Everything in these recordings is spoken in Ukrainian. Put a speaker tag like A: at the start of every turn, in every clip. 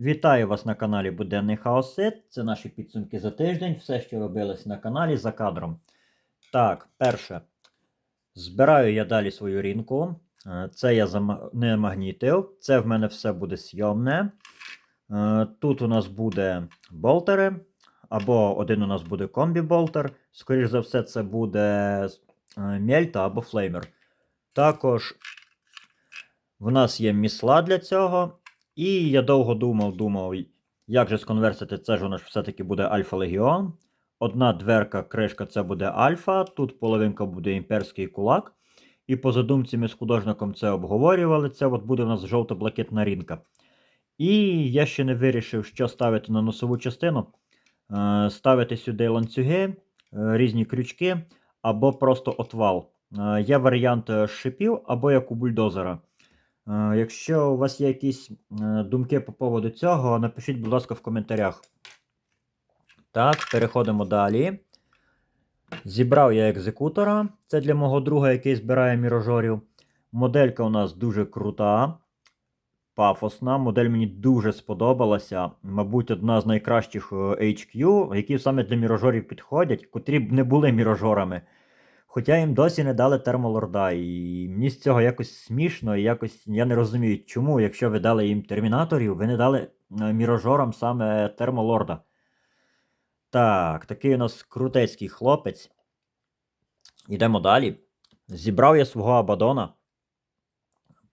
A: Вітаю вас на каналі Буденний Хаосит. Це наші підсумки за тиждень. Все, що робилось на каналі за кадром. Так, перше. Збираю я далі свою рінку. Е, Це я не магнітив. Це в мене все буде сйомне. Е, Тут у нас буде болтери. Або один у нас буде комбі-болтер. Скоріше за все, це буде е, мельта або флеймер. Також в нас є місла для цього. І я довго думав, думав, як же сконверсити, це ж воно ж все-таки буде Альфа Легіон. Одна дверка, кришка це буде Альфа, тут половинка буде імперський кулак. І по задумці ми з художником це обговорювали. Це от буде у нас жовто-блакитна рінка. І я ще не вирішив, що ставити на носову частину. Е, Ставити сюди ланцюги, е, різні крючки, або просто отвал. Е, Є варіант шипів, або як у бульдозера. Е, Якщо у вас є якісь е, думки по поводу цього, напишіть, будь ласка, в коментарях. Так, переходимо далі. Зібрав я екзекутора. Це для мого друга, який збирає мірожорів. Моделька у нас дуже крута, пафосна. Модель мені дуже сподобалася. Мабуть, одна з найкращих е, HQ, які саме для мірожорів підходять, котрі б не були мірожорами. Хоча їм досі не дали термолорда, і мені з цього якось смішно, і якось я не розумію, чому, якщо ви дали їм термінаторів, ви не дали е, мірожорам саме термолорда. Так, такий у нас крутецький хлопець. Йдемо далі. Зібрав я свого Абадона.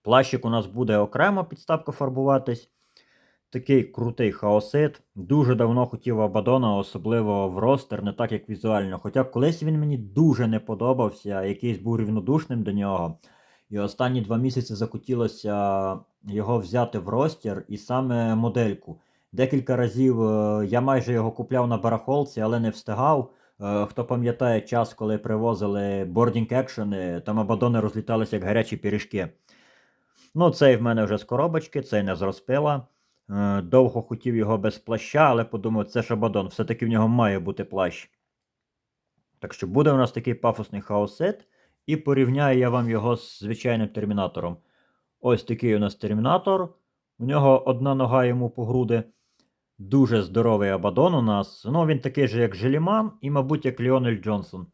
A: Плащик у нас буде окремо підставка фарбуватись. Такий крутий хаосит. Дуже давно хотів Абадона, особливо в ростер, не так як візуально. Хоча колись він мені дуже не подобався, якийсь був рівнодушним до нього. І останні два місяці захотілося його взяти в ростер і саме модельку. Декілька разів е, я майже його купляв на барахолці, але не встигав. Е, Хто пам'ятає час, коли привозили бордінг екшени, там абадони розліталися як гарячі пиріжки. Ну, цей в мене вже з коробочки, цей не з розпила. Е, Довго хотів його без плаща, але подумав, це ж Абадон, все-таки в нього має бути плащ. Так що буде у нас такий пафосний хаосет, і порівняю я вам його з звичайним термінатором. Ось такий у нас термінатор. У нього одна нога йому по груди. Дуже здоровий Абадон у нас. Ну, він такий же, як Желіман, і, мабуть, як Ліонель Джонсон.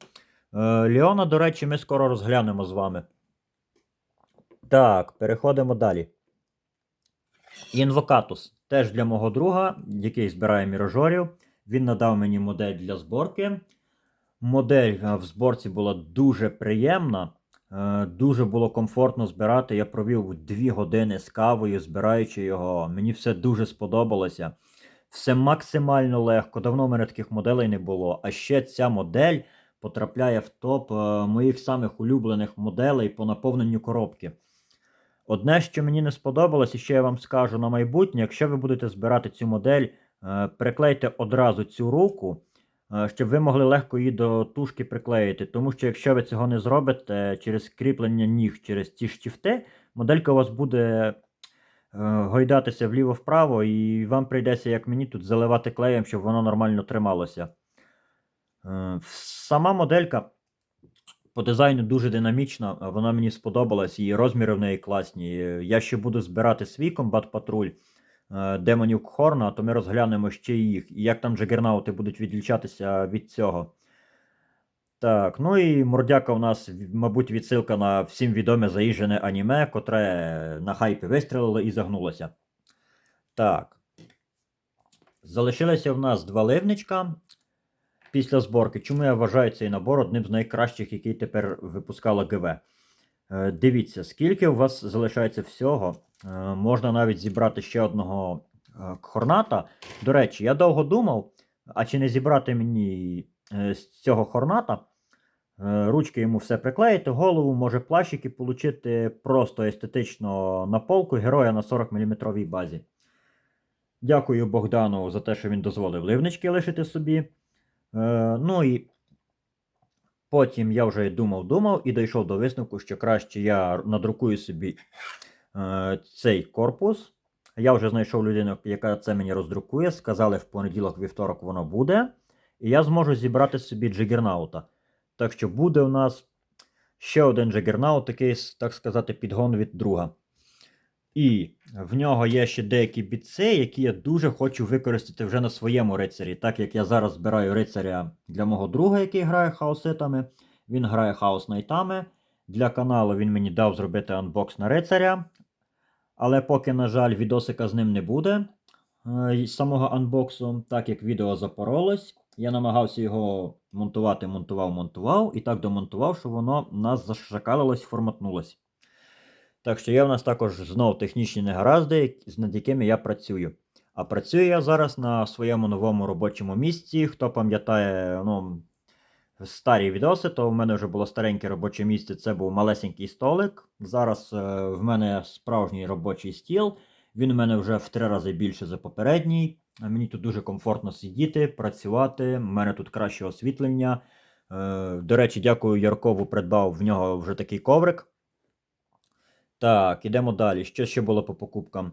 A: Е, Ліона, до речі, ми скоро розглянемо з вами. Так, переходимо далі. Інвокатус. Теж для мого друга, який збирає мірожорів. Він надав мені модель для зборки. Модель е, в зборці була дуже приємна. Е, Дуже було комфортно збирати. Я провів 2 години з кавою, збираючи його. Мені все дуже сподобалося. Все максимально легко. Давно в мене таких моделей не було. А ще ця модель потрапляє в топ е, моїх самих улюблених моделей по наповненню коробки. Одне, що мені не сподобалось, і ще я вам скажу на майбутнє, якщо ви будете збирати цю модель, е, приклейте одразу цю руку, е, щоб ви могли легко її до тушки приклеїти. Тому що якщо ви цього не зробите через кріплення ніг через ті штіфти, моделька у вас буде е, гойдатися вліво-вправо, і вам прийдеться, як мені, тут заливати клеєм, щоб воно нормально трималося. Сама моделька по дизайну дуже динамічна, вона мені сподобалась, і розміри в неї класні. Я ще буду збирати свій комбат патруль е, демонів Хорна, то ми розглянемо ще їх, і як там джагернаути будуть відлічатися від цього. Так, ну і мордяка у нас, мабуть, відсилка на всім відоме заїжджене аніме, котре на хайпі вистрілило і загнулося. Так. Залишилося в нас два ливничка після зборки. Чому я вважаю цей набор одним з найкращих, який тепер випускала ГВ? Е, Дивіться, скільки у вас залишається всього. Е, Можна навіть зібрати ще одного е, хорната. До речі, я довго думав, а чи не зібрати мені з цього хорната, ручки йому все приклеїти, голову, може плащики, отримати просто естетично на полку героя на 40 мм базі. Дякую Богдану за те, що він дозволив ливнички лишити собі. Е, ну і потім я вже думав-думав і дійшов до висновку, що краще я надрукую собі е, цей корпус. Я вже знайшов людину, яка це мені роздрукує. Сказали, в понеділок, вівторок воно буде. І я зможу зібрати собі джигернаута. Так що буде у нас ще один джигернаут, такий, так сказати, підгон від друга. І в нього є ще деякі бітси, які я дуже хочу використати вже на своєму рицарі. Так як я зараз збираю рицаря для мого друга, який грає хаоситами. Він грає хаос найтами. Для каналу він мені дав зробити анбокс на рицаря. Але поки, на жаль, відосика з ним не буде е, із самого анбоксу, так як відео запоролось. Я намагався його монтувати, монтував, монтував, і так домонтував, що воно нас зашакалилось, форматнулось. Так що є в нас також знов технічні негаразди, над якими я працюю. А працюю я зараз на своєму новому робочому місці. Хто пам'ятає, ну, старі відоси, то в мене вже було стареньке робоче місце, це був малесенький столик. Зараз е, в мене справжній робочий стіл. Він у мене вже в три рази більше за попередній. Мені тут дуже комфортно сидіти, працювати. У мене тут краще освітлення. Е, До речі, дякую Яркову, придбав в нього вже такий коврик. Так, ідемо далі. Що ще було по покупкам?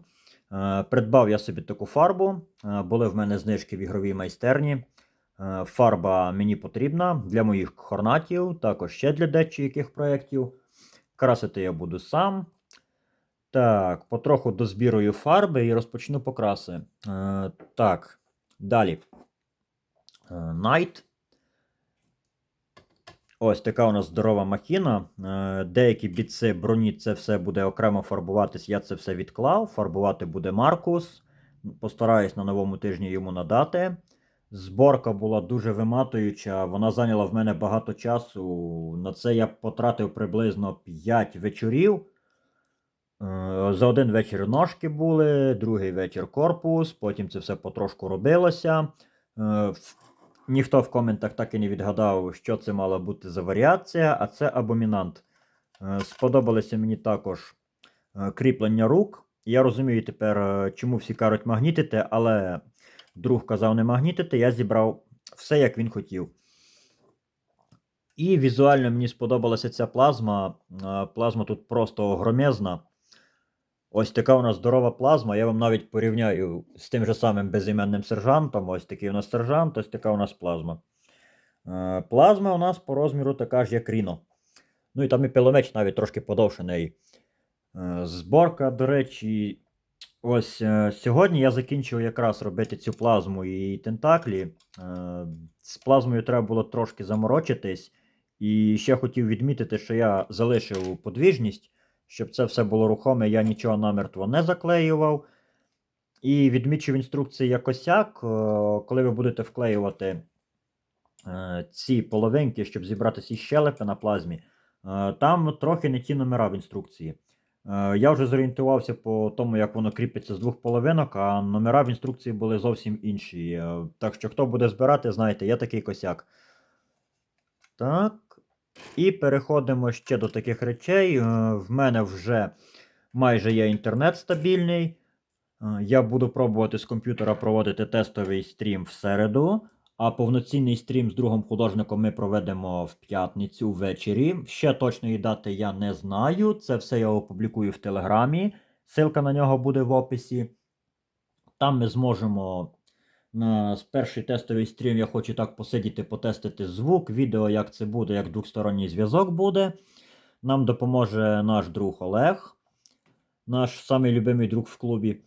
A: Е, Придбав я собі таку фарбу. Е, Були в мене знижки в ігровій майстерні. Е, Фарба мені потрібна для моїх хорнатів, також ще для деяких проєктів. Красити я буду сам. Так, потроху дозбірую фарби і розпочну покраси. Так, далі. Night. Ось така у нас здорова махіна. Е, Деякі бітси броні це все буде окремо фарбуватись. Я це все відклав. Фарбувати буде Маркус. Постараюсь на новому тижні йому надати. Зборка була дуже виматуюча, вона зайняла в мене багато часу. На це я потратив приблизно 5 вечорів. Е, За один вечір ножки були, другий вечір корпус, потім це все потрошку робилося. Ніхто в коментах так і не відгадав, що це мала бути за варіація, а це абомінант. Е, Сподобалося мені також е, кріплення рук. Я розумію тепер, е, чому всі кажуть магнітити, але друг казав не магнітити, я зібрав все, як він хотів. І візуально мені сподобалася ця плазма. Плазма тут просто огромезна. Ось така у нас здорова плазма. Я вам навіть порівняю з тим же самим безіменним сержантом. Ось такий у нас сержант, ось така у нас плазма. Е, Плазма у нас по розміру така ж, як Ріно. Ну і там і пиломеч навіть трошки подовше неї. Е, Зборка, до речі, ось е, сьогодні я закінчив якраз робити цю плазму і тентаклі. З плазмою треба було трошки заморочитись. І ще хотів відмітити, що я залишив подвіжність, щоб це все було рухоме, я нічого намертво не заклеював. І відмічу в інструкції як косяк, е, коли ви будете вклеювати е, ці половинки, щоб зібрати ці щелепи на плазмі, е, там трохи не ті номера в інструкції. Я вже зорієнтувався по тому, як воно кріпиться з двох половинок, а номера в інструкції були зовсім інші. Так що, хто буде збирати, знаєте, є такий косяк. Так. І переходимо ще до таких речей. Е, В мене вже майже є інтернет стабільний. Е, Я буду пробувати з комп'ютера проводити тестовий стрім в середу, а повноцінний стрім з другом художником ми проведемо в п'ятницю ввечері. Ще точної дати я не знаю. Це все я опублікую в Телеграмі. Ссылка на нього буде в описі. Там ми зможемо на перший тестовий стрім. Я хочу так посидіти, потестити звук, відео, як це буде, як двосторонній зв'язок буде. Нам допоможе наш друг Олег, наш самий любимий друг в клубі.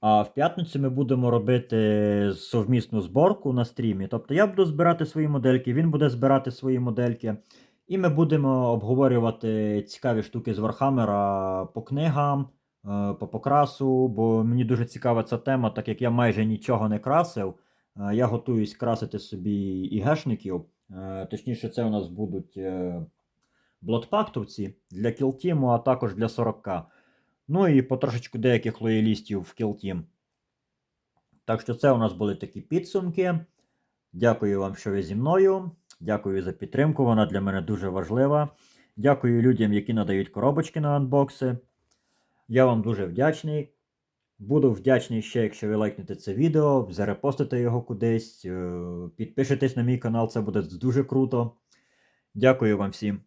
A: А в п'ятницю ми будемо робити совмісну зборку на стрімі. Тобто я буду збирати свої модельки, він буде збирати свої модельки. І ми будемо обговорювати цікаві штуки з Вархаммера по книгам, по покрасу, бо мені дуже цікава ця тема, так як я майже нічого не красив. Е, Я готуюсь красити собі і гешників. Е, Точніше, це у нас будуть е, блотпактовці для кілтіму, а також для 40к. Ну і потрошечку деяких лоялістів в кілтім. Так що це у нас були такі підсумки. Дякую вам, що ви зі мною. Дякую за підтримку. Вона для мене дуже важлива. Дякую людям, які надають коробочки на анбокси. Я вам дуже вдячний. Буду вдячний ще, якщо ви лайкнете це відео, зарепостите його кудись, е, підпишетесь на мій канал, це буде дуже круто. Дякую вам всім.